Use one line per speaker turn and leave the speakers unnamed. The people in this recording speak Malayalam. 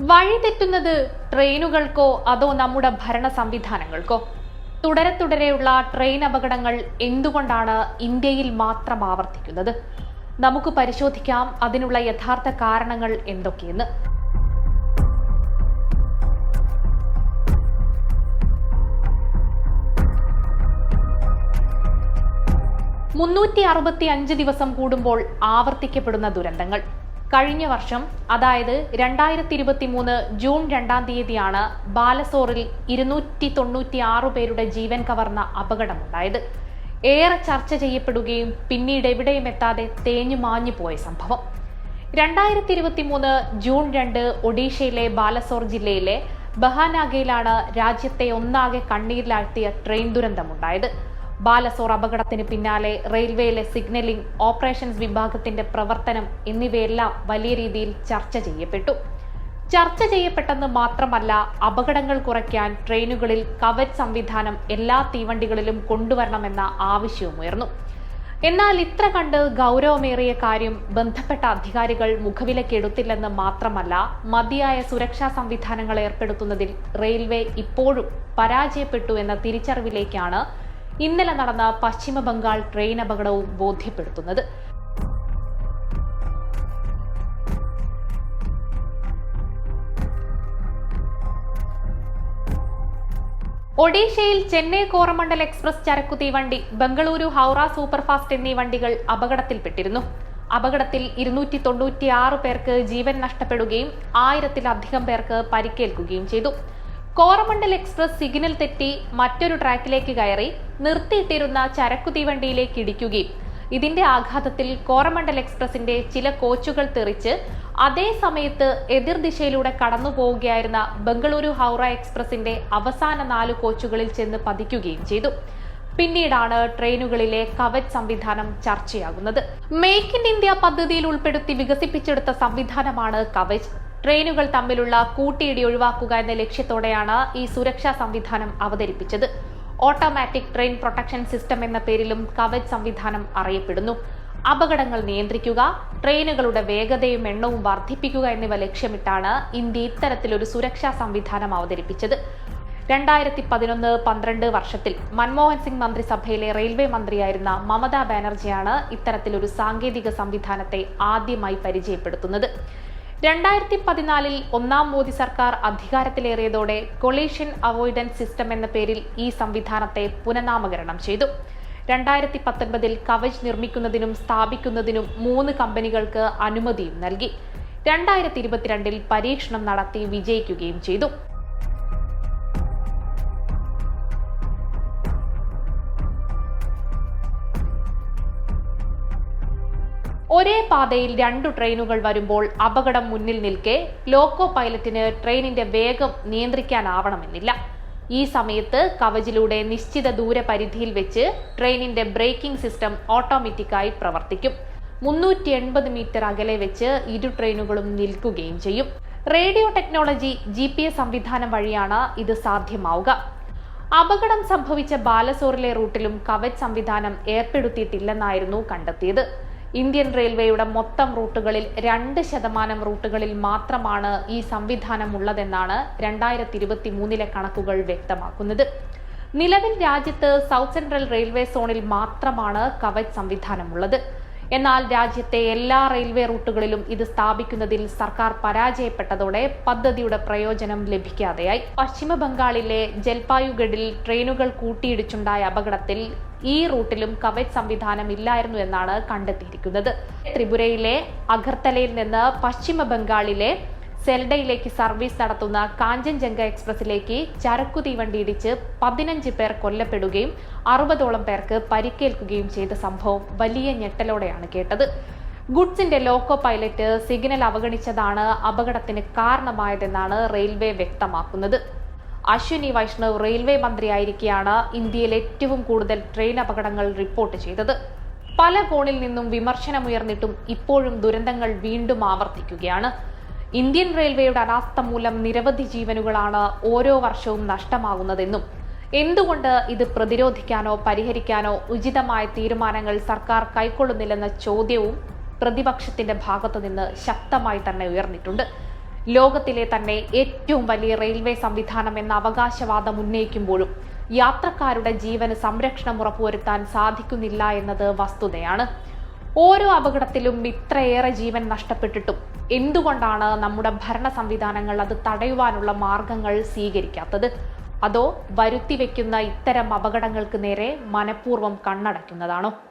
വഴിതെറ്റുന്നത് ട്രെയിനുകൾക്കോ അതോ നമ്മുടെ ഭരണ സംവിധാനങ്ങൾക്കോ? തുടരെ തുടരെയുള്ള ട്രെയിൻ അപകടങ്ങൾ എന്തുകൊണ്ടാണ് ഇന്ത്യയിൽ മാത്രം ആവർത്തിക്കുന്നത്? നമുക്ക് പരിശോധിക്കാം അതിനുള്ള യഥാർത്ഥ കാരണങ്ങൾ എന്തൊക്കെയെന്ന്. മുന്നൂറ്റി അറുപത്തി അഞ്ച് ദിവസം കൂടുമ്പോൾ ആവർത്തിക്കപ്പെടുന്ന ദുരന്തങ്ങൾ. കഴിഞ്ഞ വർഷം അതായത് രണ്ടായിരത്തി ഇരുപത്തി മൂന്ന് ജൂൺ രണ്ടാം തീയതിയാണ് ബാലസോറിൽ ഇരുന്നൂറ്റി തൊണ്ണൂറ്റി ആറ് പേരുടെ ജീവൻ കവർന്ന അപകടമുണ്ടായത്. ഏറെ ചർച്ച ചെയ്യപ്പെടുകയും പിന്നീട് എവിടെയും എത്താതെ തേഞ്ഞു മാഞ്ഞു പോയ സംഭവം. രണ്ടായിരത്തി ഇരുപത്തി മൂന്ന് ജൂൺ രണ്ട് ഒഡീഷയിലെ ബാലസോർ ജില്ലയിലെ ബഹാനാഗയിലാണ് രാജ്യത്തെ ഒന്നാകെ കണ്ണീരിലാഴ്ത്തിയ ട്രെയിൻ ദുരന്തമുണ്ടായത്. ബാലസോർ അപകടത്തിന് പിന്നാലെ റെയിൽവേയിലെ സിഗ്നലിംഗ് ഓപ്പറേഷൻസ് വിഭാഗത്തിന്റെ പ്രവർത്തനം എന്നിവയെല്ലാം വലിയ രീതിയിൽ ചർച്ച ചെയ്യപ്പെട്ടു. ചർച്ച ചെയ്യപ്പെട്ടെന്ന് മാത്രമല്ല അപകടങ്ങൾ കുറയ്ക്കാൻ ട്രെയിനുകളിൽ കവച് സംവിധാനം എല്ലാ തീവണ്ടികളിലും കൊണ്ടുവരണമെന്ന ആവശ്യവും ഉയർന്നു. എന്നാൽ ഇത്ര കണ്ട് ഗൗരവമേറിയ കാര്യം ബന്ധപ്പെട്ട അധികാരികൾ മുഖവിലക്കെടുത്തില്ലെന്ന് മാത്രമല്ല മതിയായ സുരക്ഷാ സംവിധാനങ്ങൾ ഏർപ്പെടുത്തുന്നതിൽ റെയിൽവേ ഇപ്പോഴും പരാജയപ്പെട്ടു എന്ന തിരിച്ചറിവിലേക്കാണ് ഇന്നലെ നടന്ന പശ്ചിമ ബംഗാൾ ട്രെയിൻ അപകടവും ബോധ്യപ്പെടുത്തുന്നത്. ഒഡീഷയിൽ ചെന്നൈ കോറമണ്ഡൽ എക്സ്പ്രസ് ചരക്കു തീവണ്ടി ബംഗളൂരു ഹൗറ സൂപ്പർഫാസ്റ്റ് എന്നീ വണ്ടികൾ അപകടത്തിൽപ്പെട്ടിരുന്നു. അപകടത്തിൽ ഇരുന്നൂറ്റി തൊണ്ണൂറ്റി ആറ് പേർക്ക് ജീവൻ നഷ്ടപ്പെടുകയും ആയിരത്തിലധികം പേർക്ക് പരിക്കേൽക്കുകയും ചെയ്തു. കോറമണ്ഡൽ എക്സ്പ്രസ് സിഗ്നൽ തെറ്റി മറ്റൊരു ട്രാക്കിലേക്ക് കയറി നിർത്തിയിട്ടിരുന്ന ചരക്കു തീവണ്ടിയിലേക്ക് ഇടിക്കുകയും ഇതിന്റെ ആഘാതത്തിൽ കോറമണ്ഡൽ എക്സ്പ്രസിന്റെ ചില കോച്ചുകൾ തെറിച്ച് അതേ സമയത്ത് എതിർദിശയിലൂടെ കടന്നു പോവുകയായിരുന്ന ബംഗളൂരു ഹൗറ എക്സ്പ്രസിന്റെ അവസാന നാല് കോച്ചുകളിൽ ചെന്ന് പതിക്കുകയും ചെയ്തു. പിന്നീടാണ് ട്രെയിനുകളിലെ കവച് സംവിധാനം ചർച്ചയാകുന്നത്. മേക്ക് ഇൻ ഇന്ത്യ പദ്ധതിയിൽ ഉൾപ്പെടുത്തി വികസിപ്പിച്ചെടുത്ത സംവിധാനമാണ് കവച്. ട്രെയിനുകൾ തമ്മിലുള്ള കൂട്ടിയിടി ഒഴിവാക്കുക എന്ന ലക്ഷ്യത്തോടെയാണ് ഈ സുരക്ഷാ സംവിധാനം അവതരിപ്പിച്ചത്. ഓട്ടോമാറ്റിക് ട്രെയിൻ പ്രൊട്ടക്ഷൻ സിസ്റ്റം എന്ന പേരിലും കവച് സംവിധാനം അറിയപ്പെടുന്നു. അപകടങ്ങൾ നിയന്ത്രിക്കുക ട്രെയിനുകളുടെ വേഗതയും എണ്ണവും വർദ്ധിപ്പിക്കുക എന്നിവ ലക്ഷ്യമിട്ടാണ് ഇന്ത്യ ഇത്തരത്തിലൊരു സുരക്ഷാ സംവിധാനം അവതരിപ്പിച്ചത്. രണ്ടായിരത്തി പതിനൊന്ന് പന്ത്രണ്ട് വർഷത്തിൽ മൻമോഹൻ സിംഗ് മന്ത്രിസഭയിലെ റെയിൽവേ മന്ത്രിയായിരുന്ന മമതാ ബാനർജിയാണ് ഇത്തരത്തിലൊരു സാങ്കേതിക സംവിധാനത്തെ ആദ്യമായി പരിചയപ്പെടുത്തുന്നത്. രണ്ടായിരത്തി പതിനാലിൽ ഒന്നാം മോദി സർക്കാർ അധികാരത്തിലേറിയതോടെ കൊളീഷൻ അവോയ്ഡൻസ് സിസ്റ്റം എന്ന പേരിൽ ഈ സംവിധാനത്തെ പുനഃനാമകരണം ചെയ്തു. രണ്ടായിരത്തി പത്തൊൻപതിൽ കവച് നിർമ്മിക്കുന്നതിനും സ്ഥാപിക്കുന്നതിനും മൂന്ന് കമ്പനികൾക്ക് അനുമതിയും നൽകി. രണ്ടായിരത്തി ഇരുപത്തിരണ്ടിൽ പരീക്ഷണം നടത്തി വിജയിക്കുകയും ചെയ്തു. ഒരേ പാതയിൽ രണ്ടു ട്രെയിനുകൾ വരുമ്പോൾ അപകടം മുന്നിൽ നിൽക്കെ ലോക്കോ പൈലറ്റിന് ട്രെയിനിന്റെ വേഗം നിയന്ത്രിക്കാനാവണമെന്നില്ല. ഈ സമയത്ത് കവചിലൂടെ നിശ്ചിത ദൂരപരിധിയിൽ വെച്ച് ട്രെയിനിന്റെ ബ്രേക്കിംഗ് സിസ്റ്റം ഓട്ടോമാറ്റിക്കായി പ്രവർത്തിക്കും. മുന്നൂറ്റി എൺപത് മീറ്റർ അകലെ വെച്ച് ഇരു ട്രെയിനുകളും നിൽക്കുകയും ചെയ്യും. Radio technology G P S സംവിധാനം വഴിയാണ് ഇത് സാധ്യമാവുക. അപകടം സംഭവിച്ച ബാലസോറിലെ റൂട്ടിലും കവച് സംവിധാനം ഏർപ്പെടുത്തിയിട്ടില്ലെന്നായിരുന്നു കണ്ടെത്തിയത്. ഇന്ത്യൻ റെയിൽവേയുടെ മൊത്തം റൂട്ടുകളിൽ രണ്ട് ശതമാനം റൂട്ടുകളിൽ മാത്രമാണ് ഈ സംവിധാനം ഉള്ളതെന്നാണ് രണ്ടായിരത്തി ഇരുപത്തി മൂന്നിലെ കണക്കുകൾ വ്യക്തമാക്കുന്നത്. നിലവിൽ രാജ്യത്ത് സൗത്ത് സെൻട്രൽ റെയിൽവേ സോണിൽ മാത്രമാണ് കവച് സംവിധാനമുള്ളത്. എന്നാൽ രാജ്യത്തെ എല്ലാ റെയിൽവേ റൂട്ടുകളിലും ഇത് സ്ഥാപിക്കുന്നതിൽ സർക്കാർ പരാജയപ്പെട്ടതോടെ പദ്ധതിയുടെ പ്രയോജനം ലഭിക്കാതെയായി. പശ്ചിമ ബംഗാളിലെ ജൽപായുഗഡിൽ ട്രെയിനുകൾ കൂട്ടിയിടിച്ചുണ്ടായ അപകടത്തിൽ ഈ റൂട്ടിലും കവച് സംവിധാനം ഇല്ലായിരുന്നു എന്നാണ് കണ്ടെത്തിയിരിക്കുന്നത്. ത്രിപുരയിലെ അഗർത്തലയിൽ നിന്ന് പശ്ചിമ ബംഗാളിലെ സെൽഡയിലേക്ക് സർവീസ് നടത്തുന്ന കാഞ്ചൻജംഗ എക്സ്പ്രസിലേക്ക് ചരക്കു തീവണ്ടി ഇടിച്ച് പതിനഞ്ച് പേർ കൊല്ലപ്പെടുകയും അറുപതോളം പേർക്ക് പരിക്കേൽക്കുകയും ചെയ്ത സംഭവം വലിയ ഞെട്ടലോടെയാണ് കേട്ടത്. ഗുഡ്സിന്റെ ലോക്കോ പൈലറ്റ് സിഗ്നൽ അവഗണിച്ചതാണ് അപകടത്തിന് കാരണമായതെന്നാണ് റെയിൽവേ വ്യക്തമാക്കുന്നത്. അശ്വിനി വൈഷ്ണവ് റെയിൽവേ മന്ത്രിയായിരിക്കെയാണ് ഇന്ത്യയിൽ ഏറ്റവും കൂടുതൽ ട്രെയിൻ അപകടങ്ങൾ റിപ്പോർട്ട് ചെയ്തത്. പല കോണിൽ നിന്നും വിമർശനമുയർന്നിട്ടും ഇപ്പോഴും ദുരന്തങ്ങൾ വീണ്ടും ആവർത്തിക്കുകയാണ്. ഇന്ത്യൻ റെയിൽവേയുടെ അനാസ്ഥ മൂലം നിരവധി ജീവനുകളാണ് ഓരോ വർഷവും നഷ്ടമാകുന്നതെന്നും എന്തുകൊണ്ട് ഇത് പ്രതിരോധിക്കാനോ പരിഹരിക്കാനോ ഉചിതമായ തീരുമാനങ്ങൾ സർക്കാർ കൈക്കൊള്ളുന്നില്ലെന്ന ചോദ്യവും പ്രതിപക്ഷത്തിന്റെ ഭാഗത്തുനിന്ന് ശക്തമായി തന്നെ ഉയർന്നിട്ടുണ്ട്. ലോകത്തിലെ തന്നെ ഏറ്റവും വലിയ റെയിൽവേ സംവിധാനം എന്ന അവകാശവാദം ഉന്നയിക്കുമ്പോഴും യാത്രക്കാരുടെ ജീവന് സംരക്ഷണം ഉറപ്പുവരുത്താൻ സാധിക്കുന്നില്ല എന്നത് വസ്തുതയാണ്. ഓരോ അപകടത്തിലും ഇത്രയേറെ ജീവൻ നഷ്ടപ്പെട്ടിട്ടും. എന്തുകൊണ്ടാണ് നമ്മുടെ ഭരണ സംവിധാനങ്ങൾ അത് തടയുവാനുള്ള മാർഗങ്ങൾ സ്വീകരിക്കാത്തത്? അതോ വരുത്തിവെക്കുന്ന ഇത്തരം അപകടങ്ങൾക്ക് നേരെ മനഃപൂർവം കണ്ണടയ്ക്കുന്നതാണോ?